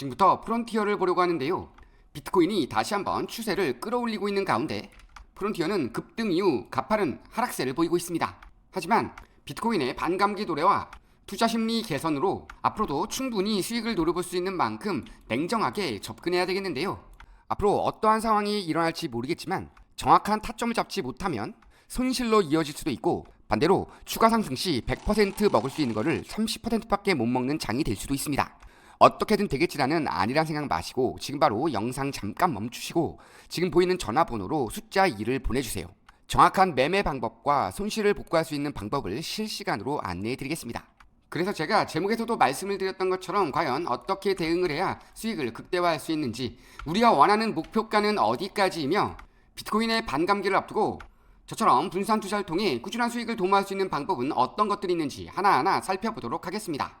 지금부터 프론티어를 보려고 하는데요. 비트코인이 다시 한번 추세를 끌어올리고 있는 가운데 프론티어는 급등 이후 가파른 하락세를 보이고 있습니다. 하지만 비트코인의 반감기 도래와 투자 심리 개선으로 앞으로도 충분히 수익을 노려볼 수 있는 만큼 냉정하게 접근해야 되겠는데요. 앞으로 어떠한 상황이 일어날지 모르겠지만 정확한 타점을 잡지 못하면 손실로 이어질 수도 있고 반대로 추가 상승 시 100% 먹을 수 있는 거를 30%밖에 못 먹는 장이 될 수도 있습니다. 어떻게든 되겠지라는 아니란 생각 마시고 지금 바로 영상 잠깐 멈추시고 지금 보이는 전화번호로 숫자 2를 보내주세요. 정확한 매매 방법과 손실을 복구할 수 있는 방법을 실시간으로 안내해 드리겠습니다. 그래서 제가 제목에서도 말씀을 드렸던 것처럼 과연 어떻게 대응을 해야 수익을 극대화할 수 있는지 우리가 원하는 목표가는 어디까지이며 비트코인의 반감기를 앞두고 저처럼 분산 투자를 통해 꾸준한 수익을 도모할 수 있는 방법은 어떤 것들이 있는지 하나하나 살펴보도록 하겠습니다.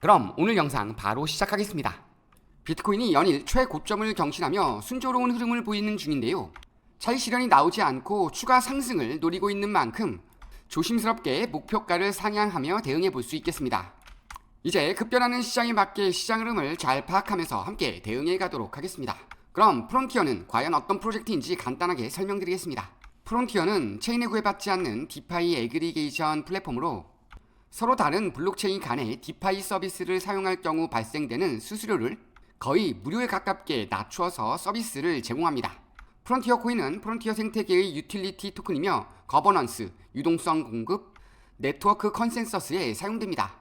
그럼 오늘 영상 바로 시작하겠습니다. 비트코인이 연일 최고점을 경신하며 순조로운 흐름을 보이는 중인데요. 차익 실현이 나오지 않고 추가 상승을 노리고 있는 만큼 조심스럽게 목표가를 상향하며 대응해 볼 수 있겠습니다. 이제 급변하는 시장에 맞게 시장 흐름을 잘 파악하면서 함께 대응해 가도록 하겠습니다. 그럼 프론티어는 과연 어떤 프로젝트인지 간단하게 설명드리겠습니다. 프론티어는 체인에 구애받지 않는 디파이 애그리게이션 플랫폼으로 서로 다른 블록체인 간의 디파이 서비스를 사용할 경우 발생되는 수수료를 거의 무료에 가깝게 낮추어서 서비스를 제공합니다. 프론티어 코인은 프론티어 생태계의 유틸리티 토큰이며 거버넌스, 유동성 공급, 네트워크 컨센서스에 사용됩니다.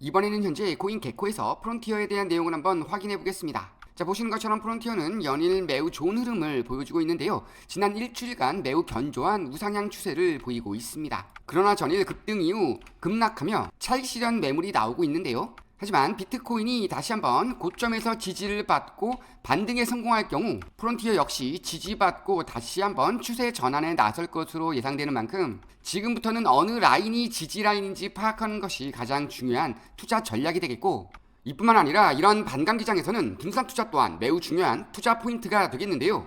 이번에는 현재 코인 개코에서 프론티어에 대한 내용을 한번 확인해 보겠습니다. 자 보시는 것처럼 프론티어는 연일 매우 좋은 흐름을 보여주고 있는데요. 지난 일주일간 매우 견조한 우상향 추세를 보이고 있습니다. 그러나 전일 급등 이후 급락하며 차익 실현 매물이 나오고 있는데요. 하지만 비트코인이 다시 한번 고점에서 지지를 받고 반등에 성공할 경우 프론티어 역시 지지받고 다시 한번 추세 전환에 나설 것으로 예상되는 만큼 지금부터는 어느 라인이 지지 라인인지 파악하는 것이 가장 중요한 투자 전략이 되겠고 이뿐만 아니라 이런 반감기장에서는 분산 투자 또한 매우 중요한 투자 포인트가 되겠는데요.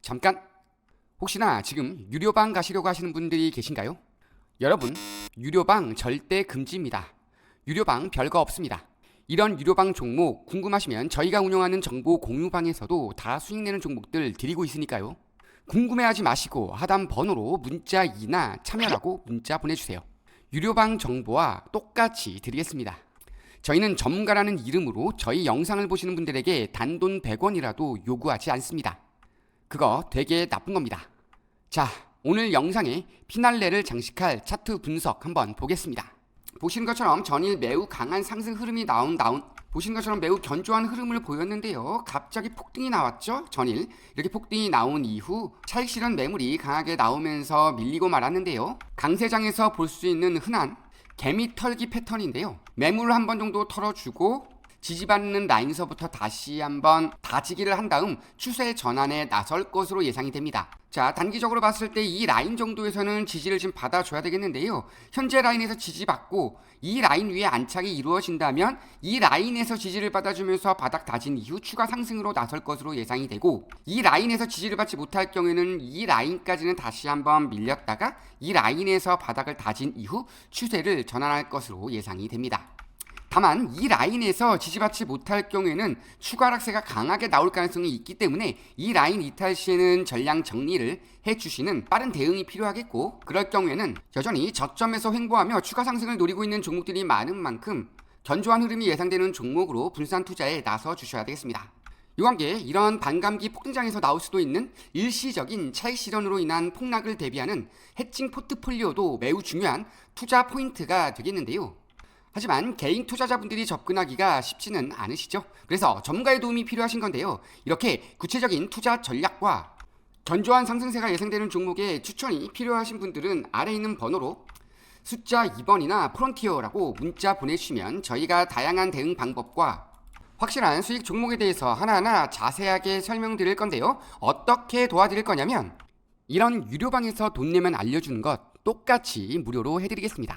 잠깐 혹시나 지금 유료방 가시려고 하시는 분들이 계신가요? 여러분 유료방 절대 금지입니다. 유료방 별거 없습니다. 이런 유료방 종목 궁금하시면 저희가 운영하는 정보 공유방에서도 다 수익내는 종목들 드리고 있으니까요. 궁금해하지 마시고 하단 번호로 문자 2나 참여라고 문자 보내주세요. 유료방 정보와 똑같이 드리겠습니다. 저희는 전문가라는 이름으로 저희 영상을 보시는 분들에게 단돈 100원이라도 요구하지 않습니다. 그거 되게 나쁜 겁니다. 자, 오늘 영상에 피날레를 장식할 차트 분석 한번 보겠습니다. 보시는 것처럼 전일 매우 강한 상승 흐름이 나온 나온 보시는 것처럼 매우 견조한 흐름을 보였는데요. 갑자기 폭등이 나왔죠. 전일 이렇게 폭등이 나온 이후 차익 실현 매물이 강하게 나오면서 밀리고 말았는데요. 강세장에서 볼 수 있는 흔한 개미 털기 패턴인데요. 매물을 한 번 정도 털어주고 지지받는 라인서부터 다시 한번 다지기를 한 다음 추세 전환에 나설 것으로 예상이 됩니다. 자, 단기적으로 봤을 때 이 라인 정도에서는 지지를 좀 받아줘야 되겠는데요. 현재 라인에서 지지받고 이 라인 위에 안착이 이루어진다면 이 라인에서 지지를 받아주면서 바닥 다진 이후 추가 상승으로 나설 것으로 예상이 되고 이 라인에서 지지를 받지 못할 경우에는 이 라인까지는 다시 한번 밀렸다가 이 라인에서 바닥을 다진 이후 추세를 전환할 것으로 예상이 됩니다. 다만 이 라인에서 지지받지 못할 경우에는 추가 하락세가 강하게 나올 가능성이 있기 때문에 이 라인 이탈 시에는 전량 정리를 해주시는 빠른 대응이 필요하겠고 그럴 경우에는 여전히 저점에서 횡보하며 추가 상승을 노리고 있는 종목들이 많은 만큼 견조한 흐름이 예상되는 종목으로 분산 투자에 나서 주셔야 되겠습니다. 이와 함께 이런 반감기 폭등장에서 나올 수도 있는 일시적인 차익 실현으로 인한 폭락을 대비하는 해칭 포트폴리오도 매우 중요한 투자 포인트가 되겠는데요. 하지만 개인 투자자분들이 접근하기가 쉽지는 않으시죠. 그래서 전문가의 도움이 필요하신 건데요. 이렇게 구체적인 투자 전략과 견조한 상승세가 예상되는 종목에 추천이 필요하신 분들은 아래 있는 번호로 숫자 2번이나 프론티어라고 문자 보내주시면 저희가 다양한 대응 방법과 확실한 수익 종목에 대해서 하나하나 자세하게 설명드릴 건데요. 어떻게 도와드릴 거냐면 이런 유료방에서 돈 내면 알려주는 것 똑같이 무료로 해드리겠습니다.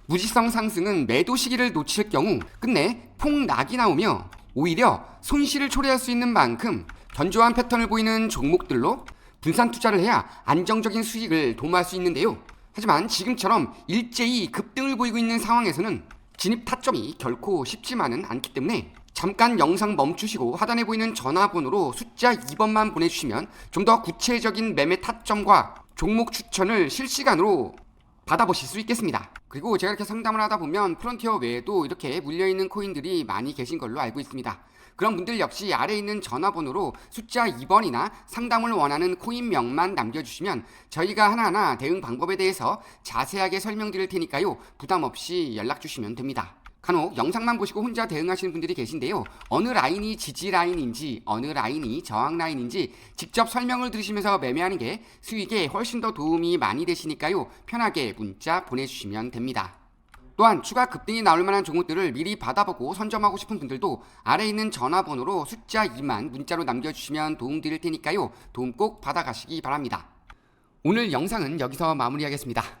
무지성 상승은 매도 시기를 놓칠 경우 끝내 폭락이 나오며 오히려 손실을 초래할 수 있는 만큼 견조한 패턴을 보이는 종목들로 분산 투자를 해야 안정적인 수익을 도모할 수 있는데요. 하지만 지금처럼 일제히 급등을 보이고 있는 상황에서는 진입 타점이 결코 쉽지만은 않기 때문에 잠깐 영상 멈추시고 하단에 보이는 전화번호로 숫자 2번만 보내주시면 좀 더 구체적인 매매 타점과 종목 추천을 실시간으로 받아보실 수 있겠습니다. 그리고 제가 이렇게 상담을 하다 보면 프론티어 외에도 이렇게 물려있는 코인들이 많이 계신 걸로 알고 있습니다. 그런 분들 역시 아래에 있는 전화번호로 숫자 2번이나 상담을 원하는 코인명만 남겨주시면 저희가 하나하나 대응 방법에 대해서 자세하게 설명드릴 테니까요. 부담 없이 연락 주시면 됩니다. 간혹 영상만 보시고 혼자 대응하시는 분들이 계신데요. 어느 라인이 지지 라인인지 어느 라인이 저항 라인인지 직접 설명을 들으시면서 매매하는 게 수익에 훨씬 더 도움이 많이 되시니까요. 편하게 문자 보내주시면 됩니다. 또한 추가 급등이 나올 만한 종목들을 미리 받아보고 선점하고 싶은 분들도 아래 있는 전화번호로 숫자 2만 문자로 남겨주시면 도움 드릴 테니까요. 도움 꼭 받아가시기 바랍니다. 오늘 영상은 여기서 마무리하겠습니다.